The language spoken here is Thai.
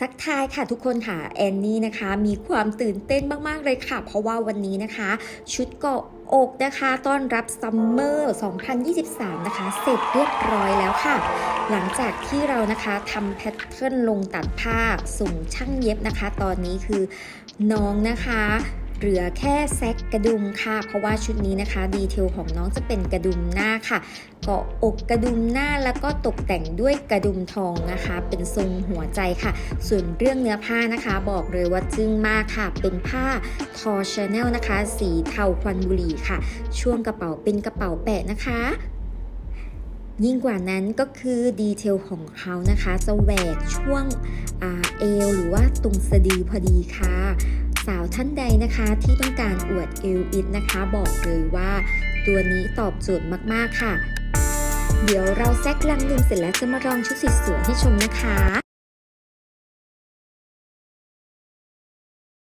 สักทายค่ะทุกคนค่ะแอนนี่นะคะ มีความตื่นเต้นมาก ๆ เลยค่ะ เพราะว่าวันนี้นะคะ ชุดเกาะอกนะคะต้อนรับซัมเมอร์ 2023 นะคะ เสร็จเรียบร้อยแล้วค่ะ หลังจากที่เรานะคะทำแพทเทิร์นลงตัดผ้าส่งช่างเย็บนะคะ ตอนนี้คือน้องนะคะ เหลือแค่แซกกระดุมค่ะ เพราะว่าชุดนี้นะคะดีเทลของน้องจะเป็นกระดุมหน้าค่ะเกาะอกกระดุมหน้าแล้วก็ตกแต่งด้วยกระดุมทองนะคะ เป็นทรงหัวใจค่ะ ส่วนเรื่องเนื้อผ้านะคะ บอกเลยว่าจึ้งมากค่ะ เป็นผ้าทอชาแนลนะคะ สีเทาควันบุหรี่ค่ะ ช่วงกระเป๋าเป็นกระเป๋าแปะนะคะยิ่งกว่านั้นก็คือดีเทลของเขานะคะจะแหวกช่วงอเอวหรือว่าตรงสะดือพอดีค่ะ สาวท่านใดนะคะที่ต้องการอวดเอวอิดนะคะ บอกเลยว่า ตัวนี้ตอบโจทย์มากๆค่ะ เดี๋ยวเราแซกลังนึ่งเสร็จแล้วจะมาลองชุดสวยๆให้ชมนะคะ